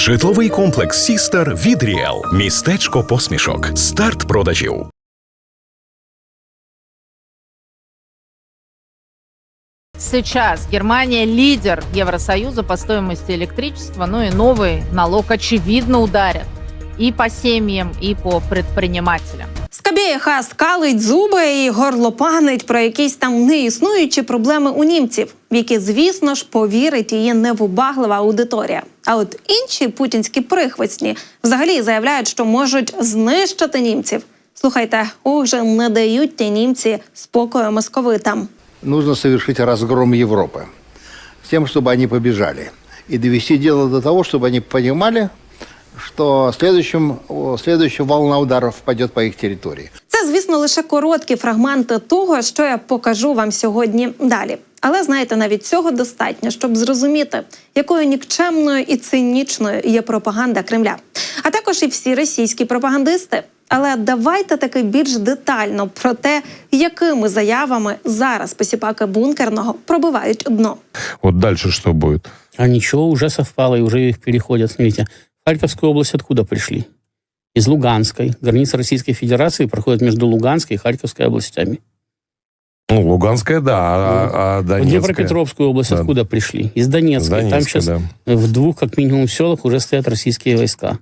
Житловий комплекс Сістер від Ріел. Містечко посмішок. Старт продажів. Сейчас Германия лидер Евросоюза по стоимости электричества, ну и новый налог очевидно ударит и по семьям, и по предпринимателям. Скабєєха скалить зуби і горлопанить про якісь там неіснуючі проблеми у німців, в які, звісно ж, повірить її невибаглива аудиторія. А от інші путінські прихвостні взагалі заявляють, що можуть знищити німців. Слухайте, уже не дають ті німці спокою московитам. нужно совершить разгром Европы. С тем, чтобы они побежали. И довести дело до того, чтобы они понимали, что следующим, о, следующая волна ударов пойдет по их территории. Це, звісно, лише короткі фрагменти того, що я покажу вам сьогодні далі. Але знаєте, навіть цього достатньо, щоб зрозуміти, якою нікчемною і цинічною є пропаганда Кремля, а також і всі російські пропагандисти. Але давайте таки більш детально про те, якими заявами зараз посіпаки бункерного пробивають дно. Вот дальше что будет? А ничего, уже совпало, и уже их переходят. Смотрите, Харьковскую область откуда пришли? Из Луганской. Граница Российской Федерации проходит между Луганской и Харьковской областями. Ну, Луганская, да, а, а В Донецкая? Днепропетровскую область Да. откуда пришли? Из Донецкой. Там Донецкая, сейчас да. в двух, как минимум, селах уже стоят российские войска.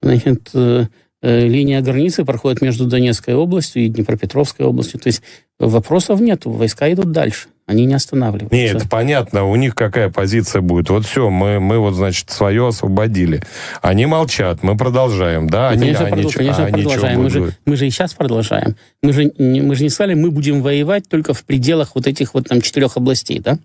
Значит, э, э, линия границы проходит между Донецкой областью и Днепропетровской областью. То есть вопросов нет, войска идут дальше, Они не останавливаются. Не, это понятно. У них какая позиция будет? Вот все, мы, мы вот, значит, свое освободили. Они молчат, мы продолжаем, да? Они, Конечно, они продол- чё- конечно, а продолжаем. Мы же, мы же и сейчас продолжаем. Мы же, мы же не сказали, мы будем воевать только в пределах вот этих вот там четырех областей, да?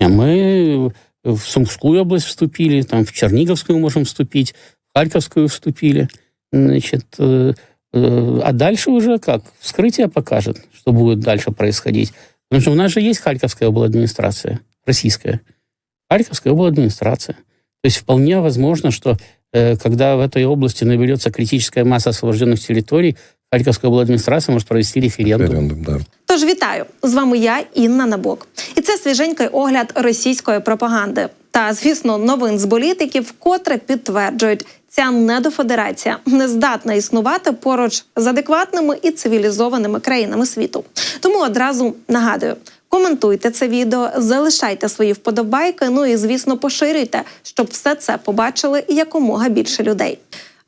А мы в Сумскую область вступили, там в Черниговскую можем вступить, в Харьковскую вступили. Значит, э, э, а дальше уже как? Вскрытие покажет, что будет дальше происходить. Потому что у нас же есть Харьковская администрация, российская. Харьковская администрация. То есть вполне возможно, что э, когда в этой области наберется критическая масса освобожденных территорий, Харьковская администрация может провести референдум. Референдум, да. Тож вітаю з вами я, Інна Набок. І це свіженький огляд російської пропаганди. Та, звісно, новин з політиків, вкотре підтверджують, ця недофедерація не здатна існувати поруч з адекватними і цивілізованими країнами світу. Тому одразу нагадую. Коментуйте це відео, залишайте свої вподобайки. Ну і звісно, поширюйте, щоб все це побачили якомога більше людей.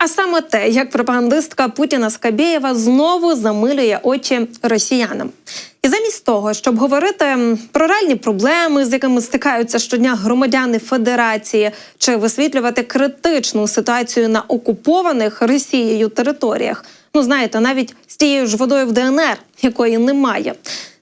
А саме те, як пропагандистка Путіна Скабєєва знову замилює очі росіянам. І замість того, щоб говорити про реальні проблеми, з якими стикаються щодня громадяни Федерації, чи висвітлювати критичну ситуацію на окупованих Росією територіях, ну знаєте, навіть з тією ж водою в ДНР, якої немає.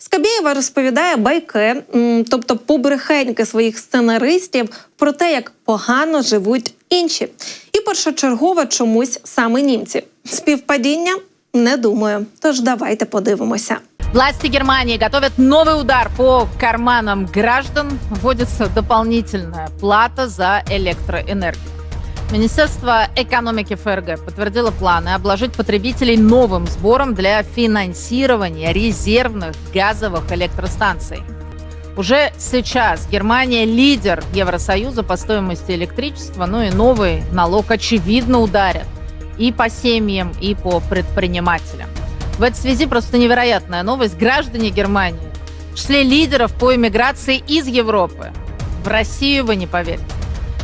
Скабєєва розповідає байки, м, тобто побрехеньки своїх сценаристів про те, як погано живуть інші. І першочергово чомусь саме німці. Співпадіння не думаю. Тож давайте подивимося. Власти Германии готовят новый удар по карманам граждан. Вводится дополнительная плата за электроэнергию. Министерство экономики ФРГ подтвердило планы обложить потребителей новым сбором для финансирования резервных газовых электростанций. Уже сейчас Германия лидер Евросоюза по стоимости электричества, ну и новый налог очевидно ударит и по семьям, и по предпринимателям. В этой связи просто невероятная новость. Граждане Германии в числе лидеров по иммиграции из Европы. В Россию вы не поверите.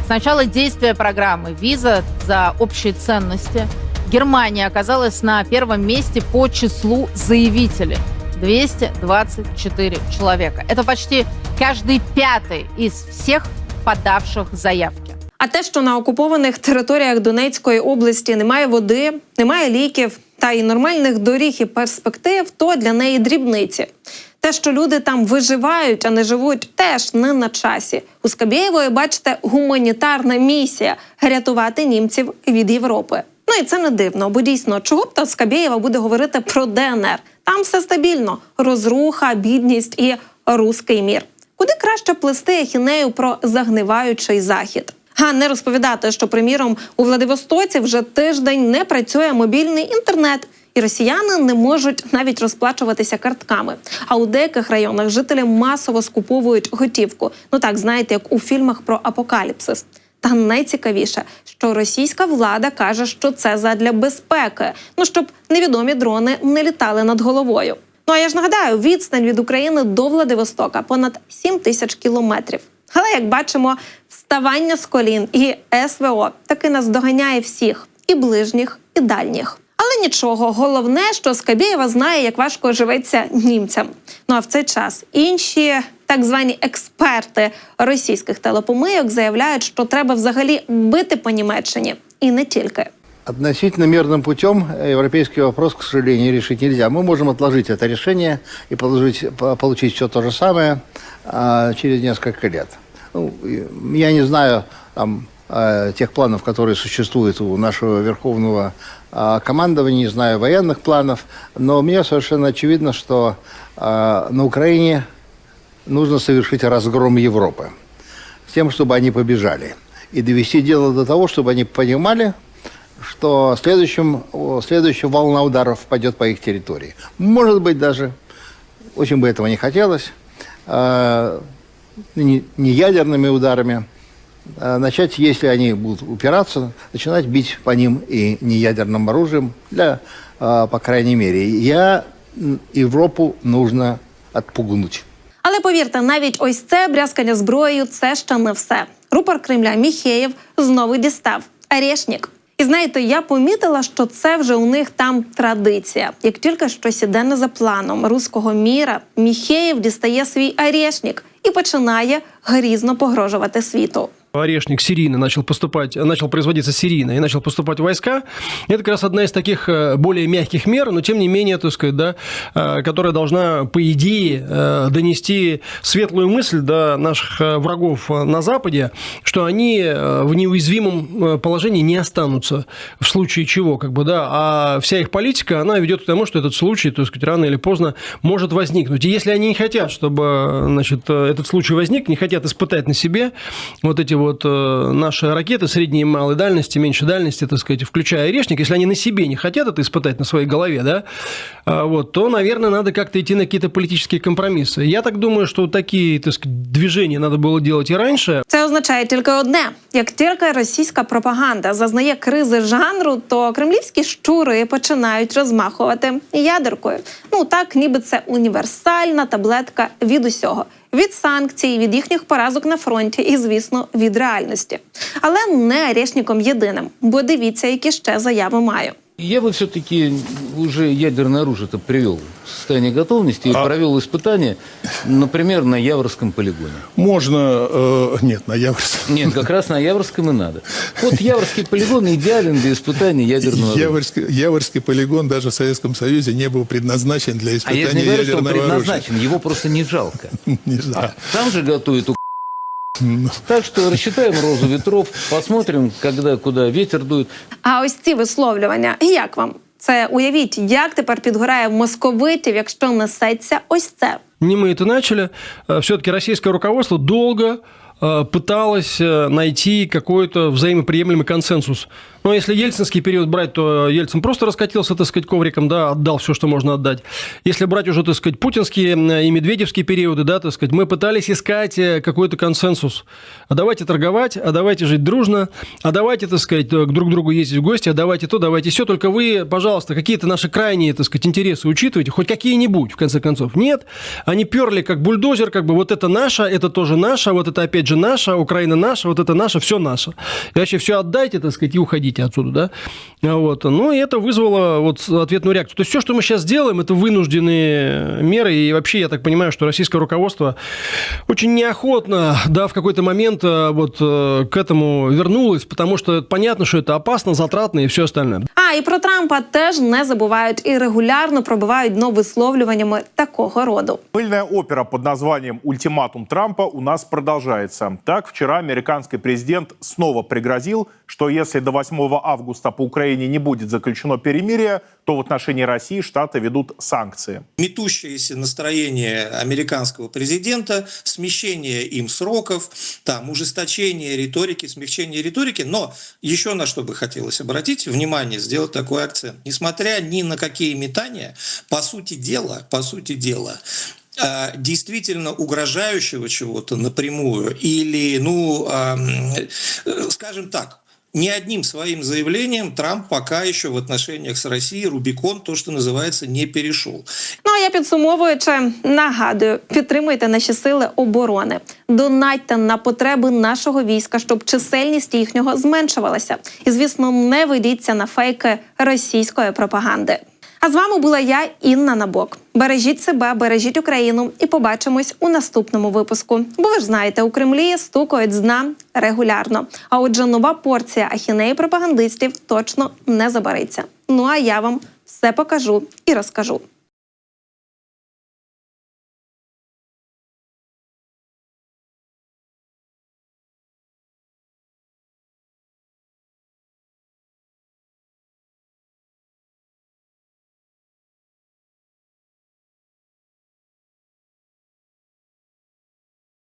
С начала действия программы «Виза за общие ценности» Германия оказалась на первом месте по числу заявителей. 224 человека. Это почти каждый пятый из всех подавших заявки. А те, що на окупованих територіях Донецької області немає води, немає ліків та й нормальних доріг і перспектив, то для неї дрібниці. Те, що люди там виживають, а не живуть, теж не на часі. У Скабєєвої, бачите, гуманітарна місія рятувати німців від Європи. Ну і це не дивно, бо дійсно, чого б то Скабєєва буде говорити про ДНР? Там все стабільно: розруха, бідність і руський мір. Куди краще плести ахінею про загниваючий захід? А не розповідати, що, приміром, у Владивостоці вже тиждень не працює мобільний інтернет, і росіяни не можуть навіть розплачуватися картками. А у деяких районах жителі масово скуповують готівку. Ну так знаєте, як у фільмах про апокаліпсис. Та найцікавіше, що російська влада каже, що це задля безпеки, ну щоб невідомі дрони не літали над головою. Ну а я ж нагадаю, відстань від України до Владивостока понад 7 тисяч кілометрів. Але як бачимо, вставання з колін і СВО таки нас доганяє всіх і ближніх, і дальніх. Але нічого, головне, що Скабєєва знає, як важко живеться німцям. Ну а в цей час інші так звані експерти російських телепомийок заявляють, що треба взагалі бити по Німеччині, і не тільки. Относительно мирным путем европейский вопрос, к сожалению, решить нельзя. Мы можем отложить это решение и положить, по- получить все то же самое а, через несколько лет. Ну, и я не знаю там, э, тех планов, которые существуют у нашего верховного а, командования, не знаю военных планов, но мне совершенно очевидно, что а, на Украине нужно совершить разгром Европы с тем, чтобы они побежали. И довести дело до того, чтобы они понимали, что следующим, следующая волна ударов пойдет по их территории. Может быть, даже, очень бы этого не хотелось, э, не, ядерными ударами, начать, если они будут упираться, начинать бить по ним и неядерным оружием, для, по крайней мере. Я м, Европу нужно отпугнуть. Але повірте, навіть ось це брязкання зброєю це ще не все. Рупор Кремля Міхеєв знову дістав Арешнік. І знаєте, я помітила, що це вже у них там традиція. Як тільки щось іде не за планом руського міра, Міхеєв дістає свій Арешнік і починає грізно погрожувати світу. Орешник серийно начал поступать, начал производиться серийно и начал поступать войска, это как раз одна из таких э, более мягких мер, но тем не менее, так сказать, да, э, которая должна, по идее, э, донести светлую мысль до наших врагов на Западе, что они в неуязвимом положении не останутся в случае чего, как бы, да, а вся их политика, она ведет к тому, что этот случай, так сказать, рано или поздно может возникнуть. И если они не хотят, чтобы, значит, этот случай возник, не хотят испытать на себе вот эти вот э, наши ракеты средней и малой дальности, меньшей дальности, так сказать, включая орешник, если они на себе не хотят это испытать на своей голове, да, а, вот, то, наверное, надо как-то идти на какие-то политические компромиссы. Я так думаю, что такие, так сказать, движения надо было делать и раньше, Це означає тільки одне: як тільки російська пропаганда зазнає кризи жанру, то кремлівські щури починають розмахувати ядеркою. Ну так, ніби це універсальна таблетка від усього. Від санкцій, від їхніх поразок на фронті і, звісно, від реальності. Але не Арешніком єдиним, бо дивіться, які ще заяви маю. Я бы все-таки уже ядерное оружие-то привел в состояние готовности и провел испытания, например, на Яворском полигоне. Можно, э, нет, на Яворск. Нет, как раз на Яворском и надо. Вот Яворский полигон идеален для испытания ядерного оружия. Яворский, Яворский полигон даже в Советском Союзе не был предназначен для А я испытания не говорю, что он ядерного предназначен, его просто не жалко. оружия. Не знаю. Там же готовят у Так что рассчитаем розу ветров, посмотрим, когда куда ветер дует. А ось ці висловлювання, як вам? Це уявіть, як тепер підгорає в московитів, якщо несеться ось це. не мы это начали, все-таки российское руководство долго э, пыталось э, найти какой-то взаимоприемлемый консенсус. но если ельцинский период брать, то Ельцин просто раскатился, так сказать, ковриком, да, отдал все, что можно отдать. Если брать уже, так сказать, путинские и медведевские периоды, да, так сказать, мы пытались искать э, какой-то консенсус. А давайте торговать, а давайте жить дружно, а давайте, так сказать, э, к друг другу ездить в гости, а давайте то, давайте все. Только вы, пожалуйста, какие-то наши крайние, так сказать, интересы учитывайте, хоть какие-нибудь, в конце концов. Нет, они перли как бульдозер, как бы вот это наше, это тоже наше, вот это опять же наше, Украина наша, вот это наше, все наше. И вообще все отдайте, так сказать, и уходите отсюда, да. А Вот. Ну, и это вызвало вот ответную реакцию. То есть все, что мы сейчас делаем, это вынужденные меры. И вообще, я так понимаю, что российское руководство очень неохотно, да, в какой-то момент э, вот э, к этому вернулось, потому что понятно, что это опасно, затратно и все остальное. І про Трампа теж не забувають і регулярно пробивають дно висловлюваннями такого роду. Пильна опера под названием «Ультиматум Трампа» у нас продолжается. Так, вчера американский президент снова пригрозил, что если до 8 августа по Украине не будет заключено перемирие, то в отношении России Штаты ведут санкции. метущееся настроение американского президента, смещение им сроков, там, ужесточение риторики, смягчение риторики. Но еще на что бы хотелось обратить внимание, сделать такой акцент. Несмотря ни на какие метания, по сути дела, по сути дела, э, действительно угрожающего чего-то напрямую или, ну, э, скажем так, ни одним своим заявлением Трамп пока еще в отношениях с Россией Рубикон, то, что называется, не перешел. Ну а я підсумовуючи, нагадую, підтримуйте наші сили оборони, донатьте на потреби нашого війська, щоб чисельність їхнього зменшувалася. І звісно, не ведіться на фейки російської пропаганди. А з вами була я, Інна Набок. Бережіть себе, бережіть Україну і побачимось у наступному випуску. Бо ви ж знаєте, у Кремлі стукають з дна регулярно. А отже, нова порція ахінеї пропагандистів точно не забариться. Ну а я вам все покажу і розкажу.